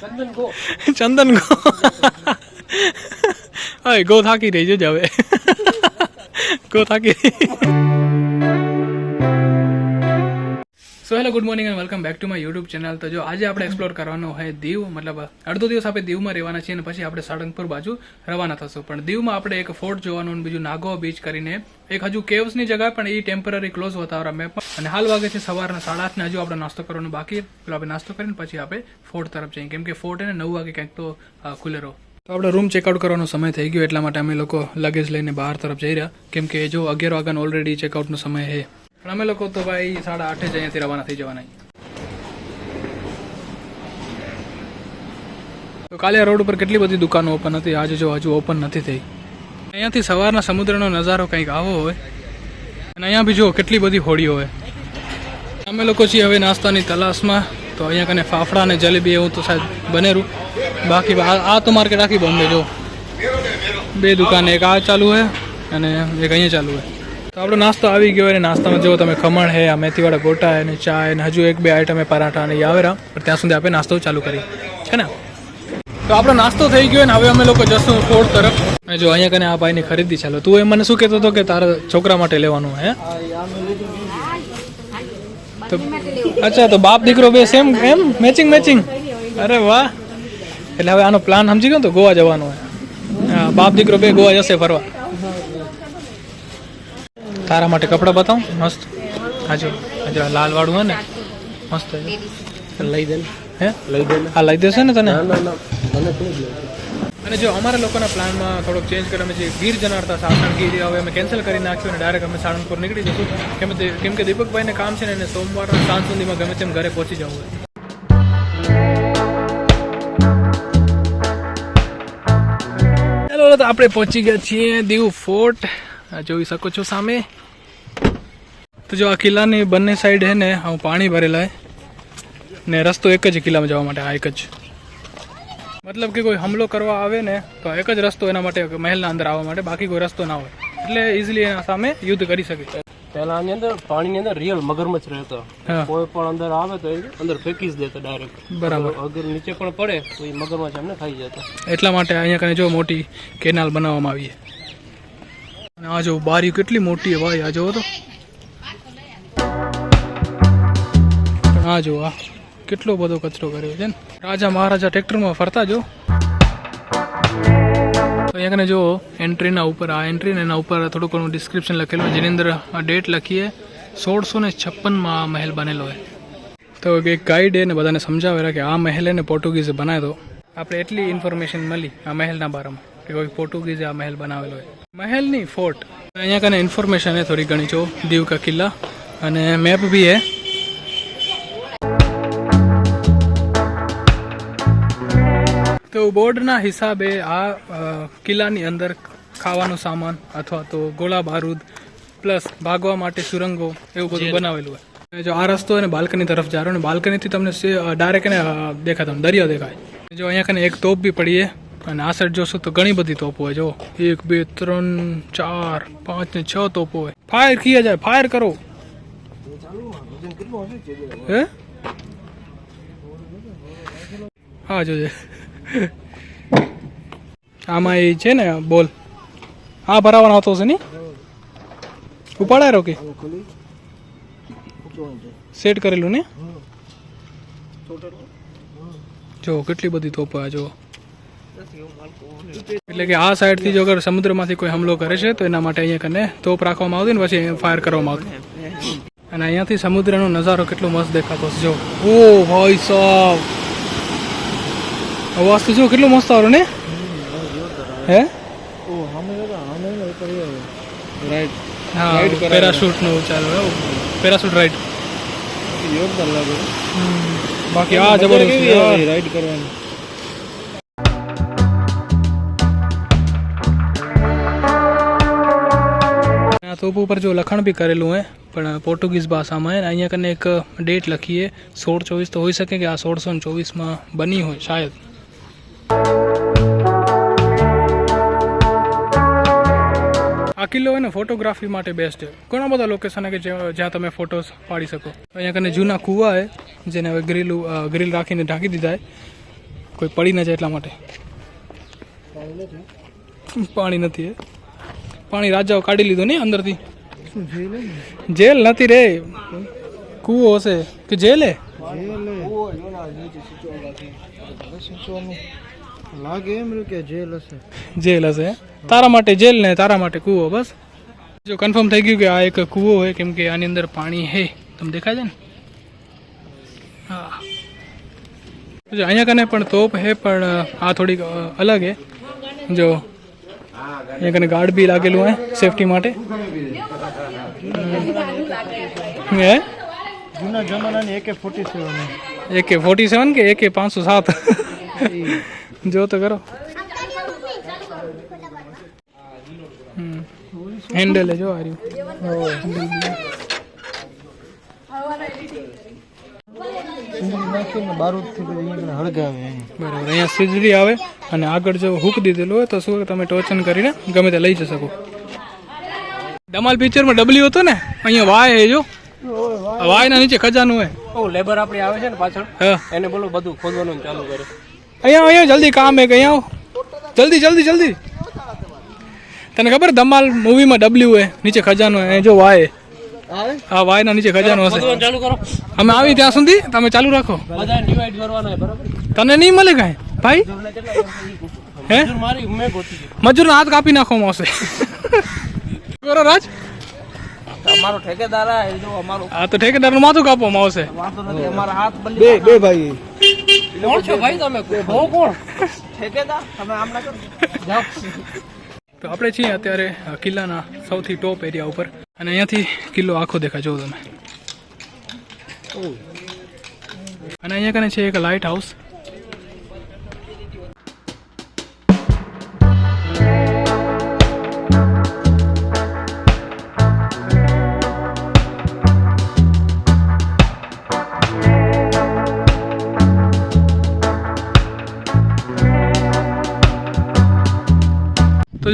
ચંદન ગો ચંદન ગો હવે ગો થાકી રહી જોજે હવે ગો થાકી રહી so hello good morning and welcome back to my YouTube channel તો જો આજે આપણે એક્સપ્લોર કરવાનો હોય દીવ, મતલબ અડધો દિવસ આપણે દીવમાં રહેવાના છીએ અને પછી આપણે સાળંગપુર બાજુ રવાના થશું. પણ દીવમાં આપણે એક ફોર્ટ જોવાનું અને બીજું નાગો બીચ કરીને એક હજુ કેવ્સની જગ્યા, પણ એ ટેમ્પરરી ક્લોઝ બતાવરા મેપ અને હાલ વાગે છે સવારના સાડા આઠને હજુ આપણે નાસ્તો કરવાનો બાકી. પેલો આપણે નાસ્તો કરીને પછી આપણે ફોર્ટ તરફ જઈએ. કેમ કે ફોર્ટ એને નવ વાગે ક્યાંક તો ખુલે રહો. તો આપણે રૂમ ચેકઆઉટ કરવાનો સમય થઈ ગયો એટલા માટે અમે લોકો લગેજ લઈને બહાર તરફ જઈ રહ્યા. કેમ કે જો અગિયાર વાગ્યાનો ઓલરેડી ચેકઆઉટનો સમય છે પણ અમે લોકો તો ભાઈ સાડા આઠે જ અહીંયાથી રવાના થઈ જવાના તો કાલે રોડ ઉપર કેટલી બધી દુકાનો ઓપન હતી? આજે જો હજુ ઓપન નથી થઈ. અહીંયાથી સવારના સમુદ્રનો નજારો કંઈક આવો હોય. અને અહીંયા બી જો કેટલી બધી હોડીઓ હોય. અમે લોકો છીએ હવે નાસ્તાની તલાશમાં. તો અહીંયા કને ફાફડા અને જલેબી એવું તો સાહેબ બનેરું બાકી આ તો માર્કેટ આખી બોમ્બે જો બે દુકાન, એક આ ચાલુ છે અને એક અહીંયા ચાલુ છે તો આપણો નાસ્તો આવી ગયો અને નાસ્તામાં જેવો તમે ખમણ હે મેથીવાળા ગોટા અને ચા અને હજુ એક બે આઈટમ પરાઠા અને આવેરા પણ ત્યાં સુધી આપણે નાસ્તો ચાલુ કરી છે ને? તો આપણો નાસ્તો થઈ ગયો ને હવે અમે લોકો જશું ફોર્ડ તરફ. અને જો અહીંયા કને આ ભાઈની ખરીદી ચાલો તું એ મને શું કહેતો હતો કે તારા છોકરા માટે લેવાનું હે? તો અચ્છા, તો બાપ દીકરો બે સેમ એમ? મેચિંગ મેચિંગ અરે વાહ. એટલે હવે આનો પ્લાન સમજી ગયો તો ગોવા જવાનો હોય બાપ દીકરો બે ગોવા જશે ફરવા. તારા માટે કપડાં બતાવું? મસ્ત. હાજો હાજો આ લાલ વાળું હે ને? મસ્ત લઈ દે હે? લઈ દે આ લઈ દેશે ને તને? અને જો અમારા લોકોના પ્લાનમાં થોડોક ચેન્જ કરે અમે જે ગીર જનાર હતા સાસણ ગીર હવે અમે કેન્સલ કરી નાખ્યું અને ડાયરેક્ટ અમે સાળંગપુર નીકળી જશું. કેમ કે કેમ કે દીપકભાઈને કામ છે ને એને સોમવાર સાંજ સુધીમાં ગમે તેમ ઘરે પહોંચી જવું હોય. ચાલો તો આપણે પહોંચી ગયા છીએ દીવ ફોર્ટ. જોઈ શકો છો સામે. તો જો આ કિલ્લાની બંને સાઈડ છે ને આવું પાણી ભરેલા છે ને રસ્તો એક જ કિલ્લામાં જવા માટે આ એક જ. મતલબ કે કોઈ હમલો કરવા આવે ને તો એક જ રસ્તો એના માટે મહેલના અંદર આવવા માટે બાકી કોઈ રસ્તો ના હોય. એટલે ઇઝીલી એના સામે યુદ્ધ કરી શકે. પહેલા આની અંદર પાણીની અંદર રિયલ મગરમચ્છ રહેતો. હા. કોઈ પણ અંદર આવે તો અંદર ફેંકી જ દેતો ડાયરેક્ટ બરાબર. અગર નીચે પણ પડે તો એ મગરમચ્છ એમને ખાઈ જતો. એટલા માટે અહીંયા કને જો મોટી કેનાલ બનાવવામાં આવી છે. અને આ જો બારી કેટલી મોટી હોય ભાઈ આ જોવો તો. આ જો આ કેટલો બધો કચરો કર્યો છે ને? રાજા મહારાજા ટ્રેક્ટરમાં ફરતા, જો. તો અહીંયા કને જો, એન્ટ્રીના ઉપર, આ એન્ટ્રી ને એના ઉપર થોડું ઘણું ડિસ્ક્રિપ્શન લખેલું જેની અંદર ડેટ લખીએ, સોળસો ને છપ્પનમાં આ મહેલ બનેલો હોય તો એક ગાઈડ એને બધાને સમજાવેલા કે આ મહેલ એને પોર્ટુગીઝે બનાવ્યો આપણે એટલી ઇન્ફોર્મેશન મળી આ મહેલના બારામાં કે કોઈ પોર્ટુગીઝે આ મહેલ બનાવેલો હોય મહેલની ફોર્ટ. અહીંયા કને ઇન્ફોર્મેશન હે થોડી ઘણી, જો, દીવ કા કિલ્લા. અને મેપ બી હે તો બોર્ડના હિસાબે આ કિલ્લાની અંદર ખાવાનો સામાન અથવા તો ગોળા બારૂદ પ્લસ ભાગવા માટે સુરંગો એવું બધું બનાવેલું હોય. જો આ રસ્તો અને બાલ્કની તરફ જારો અને બાલ્કનીથી તમને ડાયરેક્ટ એને દેખાય તમને દરિયો દેખાય. જો અહીંયા કને એક તોપ બી પડીએ અને આ સાઈડ જોશો તો ઘણી બધી તોપો હોય જો એક બે ત્રણ ચાર પાંચ ને છ તોપો હોય. ફાયર કિયા જાય ફાયર કરો. હે? હા જોજે. આમાં એ છે ને બોલ. હા ભરાવાનો આવતો હશે ને? ઉપાડાય રો કે સેટ કરેલું ને? જો કેટલી બધી તોપો આ જો. એટલે કે આ સાઈડથી જો અગર સમુદ્રમાંથી કોઈ હમલો કરે છે તો એના માટે અહીંયા કને તોપ રાખવામાં આવતી ને પછી ફાયર કરવામાં આવતું અને અહીંયાથી સમુદ્રનો નજારો કેટલો મસ્ત દેખાતો છે જો. ઓ ભાઈ સાહેબ અવાજ તો જો કેટલો મસ્ત આવ્યો ને? હે? રાઈટ હા, પેરાશૂટનું ચાલુ પેરાશૂટ લાગે બાકી આ જબરદસ્ત રાઈડ કરવાની તોપ ઉપર જો લખાણ બી કરેલું હે, પણ પોર્ટુગીઝ ભાષામાં હે અહીંયા કને એક ડેટ લખીએ, સોળ ચોવીસ તો હોઈ શકે કે આ સોળસો ચોવીસમાં બની હોય, શાયદ. કિલ્લો હોય ને ફોટોગ્રાફી માટે બેસ્ટ છે. ઘણા બધા લોકેશન કે જ્યાં તમે ફોટોસ પાડી શકો. અહીંયા કને જૂના કૂવા હોય જેને હવે ગ્રીલ ગ્રીલ રાખીને ઢાંકી દીધા હે કોઈ પડી ન જાય એટલા માટે. પાણી નથી એ પાણી રાજાઓ કાઢી લીધું નહીં અંદરથી. જેલ નથી રે. કૂવો હશે કે જેલ હે? લાગે એમ રહ્યું કે જેલ હશે? જેલ હશે તારા માટે જેલ ને તારા માટે કૂવો બસ. જો કન્ફર્મ થઈ ગયું કે આ એક કૂવો હોય કેમ કે આની અંદર પાણી હે. તમને દેખાય છે ને? હા. જો અહીંયા કને પણ તોપ હે પણ આ થોડીક અલગ હે. જો અહીંયા કને ગાર્ડ બી લાગેલું હે સેફટી માટે. હે? જૂના જમાનાની એકે ફોર્ટી સેવન એકે ફોર્ટી સેવન કે એકે પાંચસો સાત? જો તો કરો. હેન્ડલ જો આ બરાબર અહીંયા સીજડી આવે અને આગળ જો હુક દીધેલું હોય તો શું તમે ટોચન કરીને ગમે તે લઈ જઈ શકો. ડમાલ પિક્ચરમાં ડબલ્યુ હતો ને અહીંયા વાય હે જો. વાય વાયના નીચે ખજાનું હોય લેબર આપણી આવે છે ને પાછળ? એને બોલો બધું ખોદવાનું ચાલુ કરે. અહીંયા અહીંયા જલ્દી કામ હે કે અહીંયા આવો. જલ્દી જલ્દી જલ્દી. તને ખબર ધમાલ મૂવીમાં ડબલ્યુ હે નીચે ખજાનો હે જો વાય હા આ વાયના નીચે ખજાનો હશે. ચાલુ કરો. અમે આવી ત્યાં સુધી તમે ચાલુ રાખો. બધા ડિવાઈડ કરવાના છે બરાબર? તને નહીં મળે કાંઈ? ભાઈ? હે? મજૂર મારી મેં ગોતી છે. મજૂરનો હાથ કાપી નાખવામાં આવશે. કરો રાજ. અમારો ઠેકેદાર આ જો અમારો આ તો ઠેકેદારનું માથું કાપવામાં આવશે. વાંધો નથી અમારા હાથ બે બે ભાઈ. કોણ છો ભાઈ તમે? હું કોણ? ઠેકેદાર? તમે આમ ના કરો તો આપણે છીએ અત્યારે કિલ્લાના સૌથી ટોપ એરિયા ઉપર. અને અહીંયાથી કિલ્લો આખો દેખાય. જો તમે. અને અહીંયા કને છે એક લાઇટ હાઉસ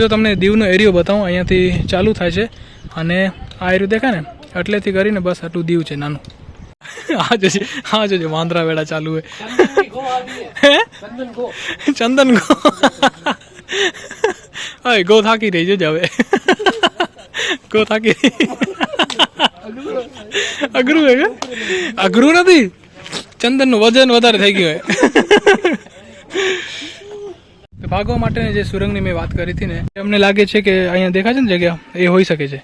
તો જો તમને દીવનો એરિયો બતાવું, અહીંયાથી ચાલુ થાય છે. અને આ એરિયો દેખાય ને એટલેથી કરીને બસ આટલું દીવ છે, નાનું. આ જોજે, આ જો વાંદરા વેળા ચાલુ હે? ચંદન ગો. ચંદન ગો થાકી રહી, જોજે હવે. ગો થાકી અઘરું હે અઘરું નથી. ચંદનનું વજન વધારે થઈ ગયું હોય. ભાગવા માટેની જે સુરંગની મેં વાત કરી હતી ને અમને લાગે છે કે અહીંયા દેખાય છે ને જગ્યા? એ હોઈ શકે છે.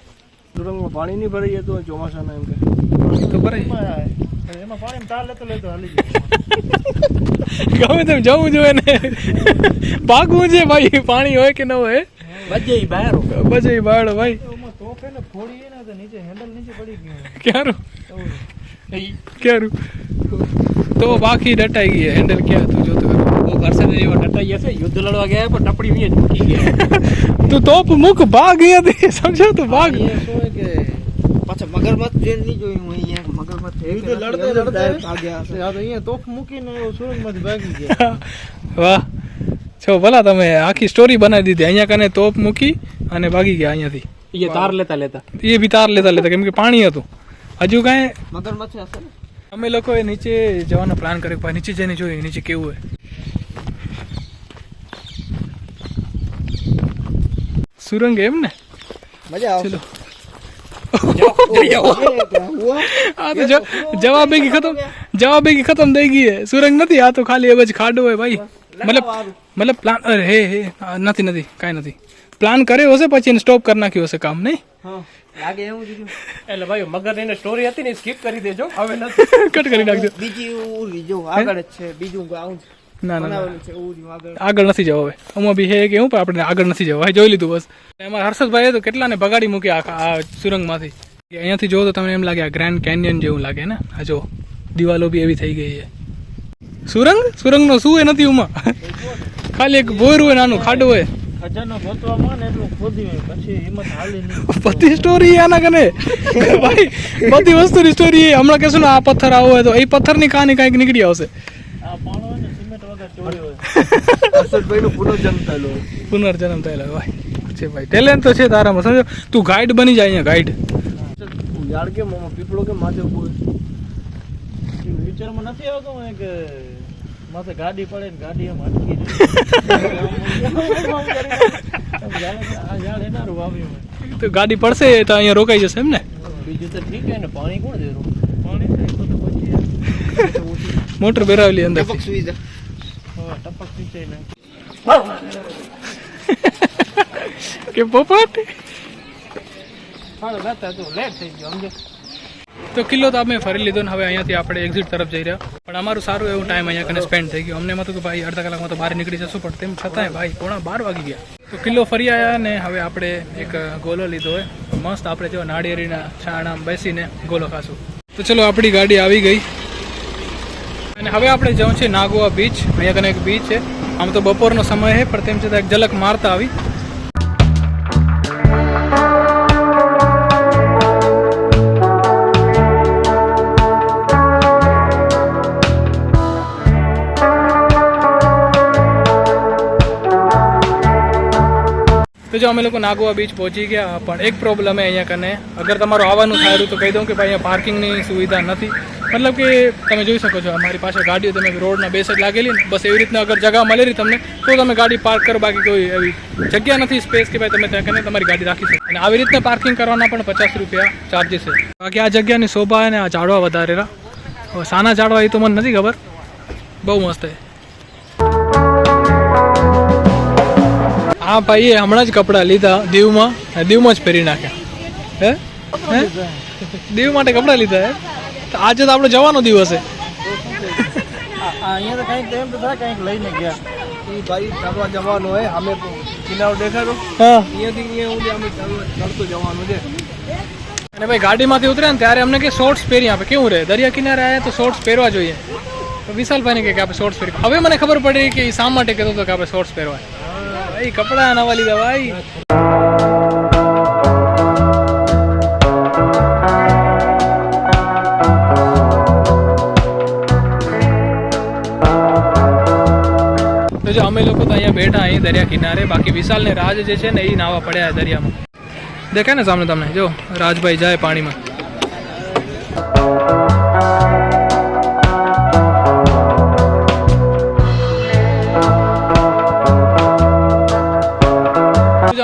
સુરંગમાં પાણી નહીં ભરાઈ જતું ચોમાસાના એમ કે. તો ભરાય. એમાં પાણી તાર લેતો લેતો હાલી જાય. ગમે તેમ જવું જોઈએ ને. ભાગવું છે ભાઈ પાણી હોય કે ન હોય બજે બહાર બજે બાળ ભાઈ. તો ને ફોડી ને તો નીચે હેન્ડલ નીચે પડી ગયું ક્યારું? ક્યારું? તો બાકી ડટાઈ ગઈ હેન્ડલ ક્યાં તું ઓ ઘરસે ગયા છે યુદ્ધ લડવા ગયા પણ ટપડી જ મૂકી ગયા. તું તોપ મુખ ભાગ અહીંયાથી સમજો તું ભાગ. એ શું કે? પાછા મગરમચ્છ જોઈને નહીં જોયું હું અહીંયા મગરમચ્છ યુદ્ધ લડતા લડતા આ તો અહીંયા તોપ મૂકીને સુરંગમાંથી ભાગી ગયા. વાહ. છો ભલા તમે આખી સ્ટોરી બનાવી દીધી. અહીંયા કને તોપ મૂકી અને ભાગી ગયા અહીંયાથી એ તાર લેતા લેતા. એ બી તાર લેતા લેતા કેમ કે પાણી હતું. હજુ કાંઈ મગરમચ્છ હશે ને? અમે લોકોએ નીચે જવાનો પ્લાન કર્યો પણ નીચે જઈને જોઈએ નીચે કેવું હોય. સુરંગ એમ ને? મજા ચલો. આવશે આ તો જ- જવાબ ખતમ જવાબ ભેગી ખતમ થઈ ગઈ હે સુરંગ નથી આ તો ખાલી એ જ ખાડો હોય ભાઈ. મતલબ મતલબ પ્લાન અરે હે હે. નથી નથી કાંઈ નથી. પ્લાન કર્યો હશે પછી એને સ્ટોપ કરી નાખ્યું હશે કામ નહીં? લાગે એવું એટલે ભાઈ મગર એને સ્ટોરી હતી ને સ્કીપ કરી દેજો. હવે કટ કરી નાખજો. બીજી બીજું આગળ જ છે. બીજું આવું ના ના આગળ નથી જવા હવે. અમો બી હે કે હું પણ આપણે આગળ નથી જવા. જોઈ લીધું બસ. એમાં હર્ષદભાઈએ તો કેટલાને બગાડી મૂક્યા આ સુરંગમાંથી. અહીંયાથી જોવો તો તમને એમ લાગે આ ગ્રાન્ડ કેન્યન જેવું લાગે ને? આ જો દિવાલો બી એવી થઈ ગઈ છે. સુરંગ? સુરંગનો શું એ નથી ઉમાં? ખાલી એક ભોયરું હોય નાનું ખાડું હોય. ખજાનો ગોતવામાં ને એટલું ખોદ્યું પછી હિંમત બધી સ્ટોરી આના કને? ભાઈ બધી વસ્તુની સ્ટોરી હમણાં કહેશું ને આ પથ્થર આવો હોય તો એ પથ્થરની કહાની કાંઈક નીકળી આવશે આ પાણો હોય ને સિમેન્ટ પુનર્જન્મ થયેલો પુનર્જન્મ થયેલા ભાઈ છે ભાઈ ટેલેન્ટ તો છે તારામાં સમજો? તું ગાઈડ બની જાય અહીંયા ગાઈડ યાર કેમ પીપળો કેમ માથે ઊભો વિચારમાં નથી આવતો કે માથે ગાડી પડે ને ગાડી એમ અટકી જાય? તો ગાડી પડશે તો અહીંયા રોકાઈ જશે એમ ને? બીજું તો ઠીક ને પાણી કોણ દેરું પાણી મોટર બેરાવેલી અંદર કે પોપટ તો કિલ્લો તો અમે ફરી લીધો ને હવે અહીંયાથી આપણે એક્ઝિટ તરફ જઈ રહ્યા. પણ અમારું સારું એવું ટાઈમ અહીંયા કને સ્પેન્ડ થઈ ગયો. અમને એમ હતું કે ભાઈ અડધા કલાકમાં તો બહાર નીકળી જશું પણ તેમ છતાંય ભાઈ પોણા બાર વાગી ગયા. તો કિલ્લો ફરી આવ્યા ને હવે આપણે એક ગોલો લીધો હોય. મસ્ત આપણે જો નાળિયેરીના છાણામાં બેસીને ગોલો ખાશું. તો ચલો આપણી ગાડી આવી ગઈ. અને હવે આપણે જવું છે નાગોવા બીચ અહીંયા કને એક બીચ છે. આમ તો બપોરનો સમય છે, પણ તેમ છતાં એક ઝલક મારતા આવી. તો જો અમે લોકો નાગોવા બીચ પહોંચી ગયા, પણ એક પ્રોબ્લમ હે અહીંયા કને. અગર તમારું આવવાનું થાય તો કહી દઉં કે ભાઈ અહીંયા પાર્કિંગની સુવિધા નથી. મતલબ કે તમે જોઈ શકો છો, અમારી પાસે ગાડીઓ તમે રોડના બે સાઈડ લાગેલી ને, બસ એવી રીતના અગર જગ્યા મળેલી તમને, તો તમે ગાડી પાર્ક કરો, બાકી કોઈ એવી જગ્યા નથી સ્પેસ કે ભાઈ તમે ત્યાં કરીને તમારી ગાડી રાખી શકો. અને આવી રીતના પાર્કિંગ કરવાના પણ પચાસ રૂપિયા ચાર્જીસ છે. બાકી આ જગ્યાની શોભા અને આ ઝાડવા વધારેલા સાના ઝાડવા એ તો મને નથી ખબર. બહુ મસ્ત છે. હા ભાઈએ હમણાં જ કપડાં લીધા દીવમાં દીવમાં જ પહેરી નાખ્યા. હે? દીવ માટે કપડાં લીધા, હે? આજે તો આપણે જવાનો દિવસ છે. અહીંયા તો કંઈક એમ તો થાય કંઈક લઈને ગયા. એ ભાઈ ચાલવા જવાનો હોય અમે કિનારો દેખાડો. હા. અહીંયાથી અહીંયા સુધી અમે ચાલવા ચાલતું જવાનું છે. અને ભાઈ ગાડીમાંથી ઉતરે ને ત્યારે અમને કે શોર્ટ્સ પહેરી આપે. કેવું રહે? દરિયા કિનારે આવ્યા તો શોર્ટ્સ પહેરવા જોઈએ. તો વિશાલભાઈને કહે કે આપણે શોર્ટ્સ પહેરી હવે મને ખબર પડી કે એ શા માટે કહેતો હતો કે આપણે શોર્ટ્સ પહેરવા. ભાઈ કપડાં નવા લીધા ભાઈ. તો જો અમે લોકો તો અહીંયા બેઠા અહીં દરિયા કિનારે, બાકી વિશાલને રાજ જે છે ને એ નાવા પડ્યા દરિયામાં. દેખાય ને સામે તમને? જો, રાજભાઈ જાય પાણીમાં.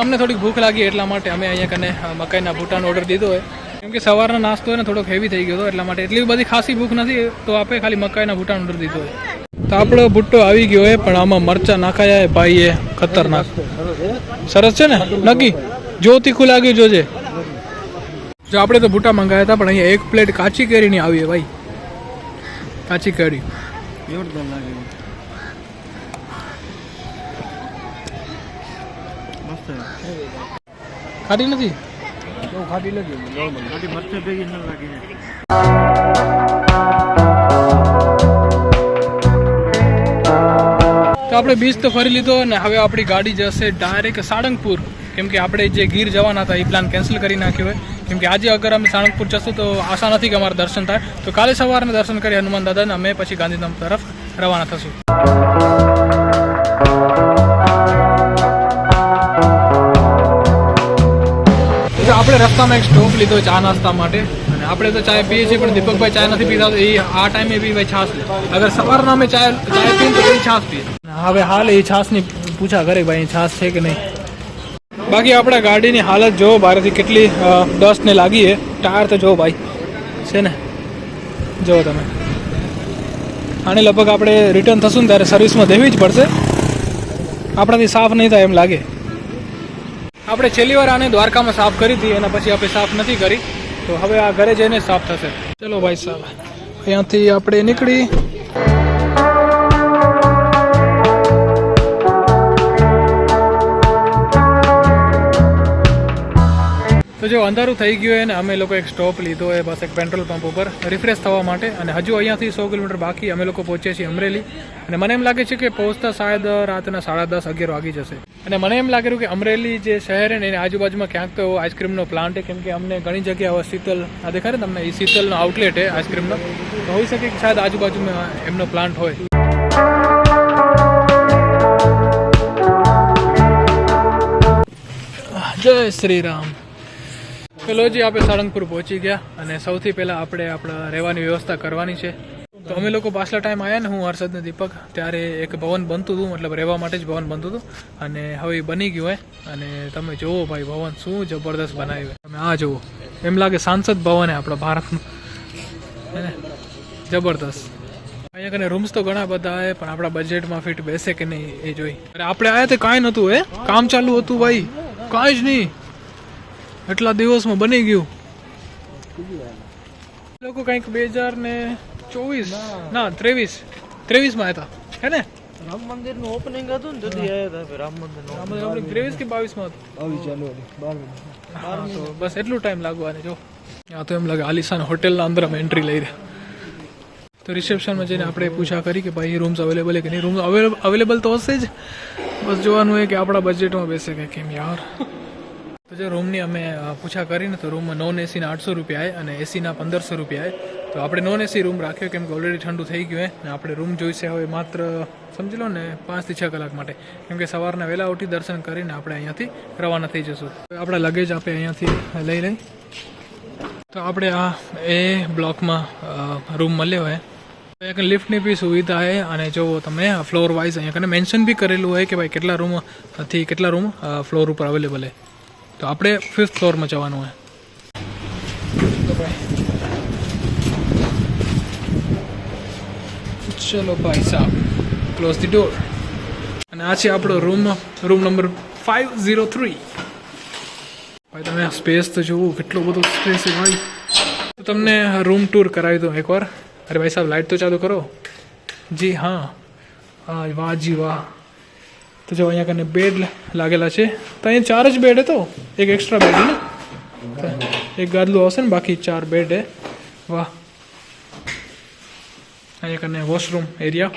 અમને થોડીક ભૂખ લાગી એટલા માટે અમે અહીંયા કને મકાઈના ભૂટાનો ઓર્ડર દીધો હોય. કેમ કે સવારનો નાસ્તો હોય ને થોડોક હેવી થઈ ગયો હતો, એટલા માટે એટલી બધી ખાસી ભૂખ નથી, તો આપણે ખાલી મકાઈના ભૂટાનો ઓર્ડર દીધો હોય. તો આપણો ભુટ્ટો આવી ગયો હોય પણ આમાં મરચા નાખાયા હે ભાઈએ ખતરનાક. સરસ છે ને? નક્કી? જો તીખું લાગ્યું જોજે. જો આપણે તો ભૂટા મંગાવ્યા હતા પણ અહીંયા એક પ્લેટ કાચી કેરીની આવી ભાઈ. કાચી કેરી. ખાટી નથી? ખાટી લાગી. તો આપણે બીચ તો ફરી લીધો અને હવે આપણી ગાડી જશે ડાયરેક્ટ સાળંગપુર. કેમ કે આપણે જે ગીર જવાના હતા, એ પ્લાન કેન્સલ કરી નાખ્યો હોય કેમ કે આજે અગર અમે સાળંગપુર જશું તો આશા નથી કે અમારા દર્શન થાય. તો કાલે સવારના દર્શન કરી હનુમાન દાદાને અમે પછી ગાંધીધામ તરફ રવાના થશું. આપણે રસ્તામાં એક સ્ટોપ લીધો ચા નાસ્તા માટે. અને આપણે તો ચાય પીએ છીએ, પણ દીપકભાઈ ચાય નથી પીતા, તો એ આ ટાઈમે ભાઈ છાશ અગર સવારના અમે ચાય ચાય પીએ તો એ છાશ પીએ. હવે હાલ એ છાસની પૂછા કરે ભાઈ છાસ છે કે નહીં. બાકી આપણા ગાડીની હાલત જો બહારથી કેટલી ડસ્ટને લાગી છે, ટાયર તો જો ભાઈ, છે ને? જુઓ તમે. આને લગભગ આપણે રિટર્ન થશું ને ત્યારે સર્વિસમાં દેવી જ પડશે. આપણાથી સાફ નહીં થાય એમ લાગે. આપણે છેલ્લી વાર આને દ્વારકામાં સાફ કરી હતી, એના પછી આપણે સાફ નથી કરી. તો હવે આ ઘરે જઈને સાફ થશે. ચલો ભાઈ સાહેબ અહીંયાથી આપણે નીકળી. તો જો અંધારું થઈ ગયું અને અમે લોકો એક સ્ટોપ લીધો એ બસ એક પેટ્રોલ પંપ ઉપર રિફ્રેશ થવા માટે. અને હજુ અહીંયાથી સો કિલોમીટર બાકી, અમે લોકો પહોંચીએ છીએ અમરેલી. અને મને એમ લાગે છે કે પહોંચતા શાયદ રાતના સાડા દસ, અગિયાર વાગી જશે. અને મને એમ લાગેલું કે અમરેલી જે શહેર ને, એની આજુબાજુમાં ક્યાંક તો એવો આઈસ્ક્રીમનો પ્લાન્ટ છે. કેમ કે અમને ઘણી જગ્યાએ શીતલ, આ દેખાય તમને, એ શીતલનો આઉટલેટ છે આઈસ્ક્રીમનો તો હોઈ શકે કે શાયદ આજુબાજુમાં એમનો પ્લાન્ટ હોય. જય શ્રી રામ. પેલો જી, આપણે સાળંગપુર પહોંચી ગયા અને સૌથી પહેલાં આપણે આપણા રહેવાની વ્યવસ્થા કરવાની છે. તો અમે લોકો પાછલા ટાઈમ આવ્યા ને, હું હર્ષદ ને દીપક, ત્યારે એક ભવન બનતું હતું, મતલબ રહેવા માટે જ ભવન બનતું હતું. અને હવે એ બની ગયું હોય અને તમે જુઓ ભાઈ ભવન, શું જબરદસ્ત બનાવ્યું તમે આ જુઓ. એમ લાગે સાંસદ ભવન હે આપણા ભારતનું. હે ને? જબરદસ્ત. અહીંયા કને રૂમ્સ તો ઘણા બધા હે, પણ આપણા બજેટમાં ફિટ બેસે કે નહીં એ જોઈ. અરે, આપણે આયા તે કાંઈ નહોતું હે. કામ ચાલુ હતું ભાઈ. કાંઈ જ નહીં. એટલા દિવસમાં બની ગયું. લોકો કંઈક બે હજાર ને ચોવીસ ના. ત્રેવીસ ત્રેવીસમાં હતા. હે ને? રામ મંદિરનું ઓપનિંગ હતું ને તેથી આવ્યા હતા. રામ મંદિરનું ત્રેવીસ કે બાવીસમાં હતું. આવી જાન્યુઆરી હા, તો બસ એટલું ટાઈમ લાગવાની જો. આ તો એમ લાગે આલિશાન હોટેલના અંદર અમે એન્ટ્રી લઈ રહ્યા. તો રિસેપ્શનમાં જઈને આપણે પૂછા કરી કે ભાઈ રૂમ્સ અવેલેબલ કે નહીં? રૂમ્સ અવેલેબલ તો હશે જ. બસ જોવાનું એ કે આપણા બજેટમાં બેસે કે કેમ યાર. તો જો રૂમની અમે પૂછા કરીને તો રૂમમાં નોન એસીના આઠસો રૂપિયા અને એસીના પંદરસો રૂપિયા તો આપણે નોન એસી રૂમ રાખ્યો કેમ કે ઓલરેડી ઠંડુ થઈ ગયું હે ને આપણે રૂમ જોઈશે હવે માત્ર, સમજી લો ને પાંચથી છ કલાક માટે. કેમ કે સવારના વહેલા ઉઠી દર્શન કરીને આપણે અહીંયાથી રવાના થઈ જશું. આપણા લગેજ આપણે અહીંયાથી લઈ લઈ. તો આપણે આ એ બ્લોકમાં રૂમ મળ્યો હોય એક લિફ્ટની બી સુવિધા છે અને જો તમે ફ્લોર વાઇઝ અહીંયા કને મેન્શન બી કરેલું હોય કે ભાઈ કેટલા રૂમથી કેટલા રૂમ ફ્લોર ઉપર અવેલેબલ છે તો આપણે ફિફ્થ ફ્લોરમાં જવાનું હોય. ચલો ભાઈ સાહેબ ક્લોઝ ધી ડોર અને આ છે આપણો room room number five zero three ભાઈ, તમે સ્પેસ તો જુઓ, કેટલો બધો સ્પેસ છે ભાઈ. તો તમને રૂમ ટૂર કરાવી દઉં એકવાર. અરે ભાઈ સાહેબ લાઇટ તો ચાલુ કરો. જી હા, વાહ જી વાહ. તો જો અહીંયા કને બેડ લાગેલા છે. તો અહીંયા ચાર જ બેડ હતો. એક એક્સ્ટ્રા બેડ ને. એક ગાદલું આવશે ને, બાકી ચાર બેડ હે. વાહ. અહીંયા કને વોશરૂમ એરિયા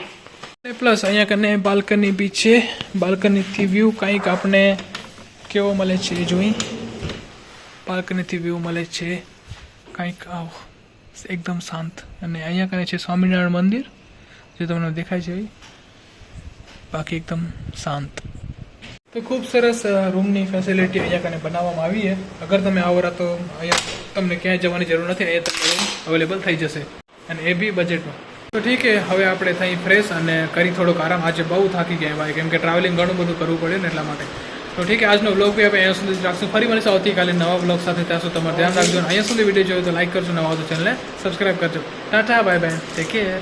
પ્લસ અહીંયા કને બાલ્કની બી છે. બાલ્કનીથી વ્યૂ કંઈક આપણે કેવો મળે છે જોઈ. બાલ્કનીથી વ્યૂ મળે છે. કંઈક આવો, એકદમ શાંત. અને અહીંયા કને છે સ્વામિનારાયણ મંદિર. જે તમને દેખાય છે. બાકી એકદમ શાંત. તો ખૂબ સરસ રૂમની ફેસિલિટી અહીંયા કને બનાવવામાં આવી છે. અગર તમે આવો તો અહીંયા તમને ક્યાંય જવાની જરૂર નથી, અહીંયા તમને રૂમ અવેલેબલ થઈ જશે. અને એ બી બજેટમાં તો ઠીક છે, હવે આપણે થઈ ફ્રેશ અને કરી થોડોક આરામ. આજે બહુ થાકી ગયા ભાઈ, કેમ કે ટ્રાવેલિંગ ઘણું બધું કરવું પડે ને એટલા માટે. તો ઠીક છે, આજનો બ્લોગ બી આપણે અહીંયા સુધી રાખશું. ફરી મળીશું આવતીકાલે નવા બ્લોગ સાથે. ત્યાં સુધી તમારે ધ્યાન રાખજો અહીંયા સુધી વીડિયો જોયો તો લાઈક કરજો, નવા તો ચેનલને સબસ્ક્રાઈબ કરજો. Tata bye bye take care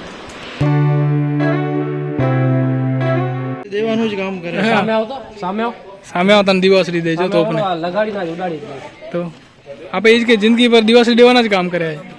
દેવાનું જ કામ કરે. સામે આવતો? સામે આવ. સામે આવતા દિવાસળી દેજો તો પણ. લગાડી ના ઉડાડી તો આપણે એ જ કે જિંદગી પર દિવાસળી દેવાના જ કામ કરે છે.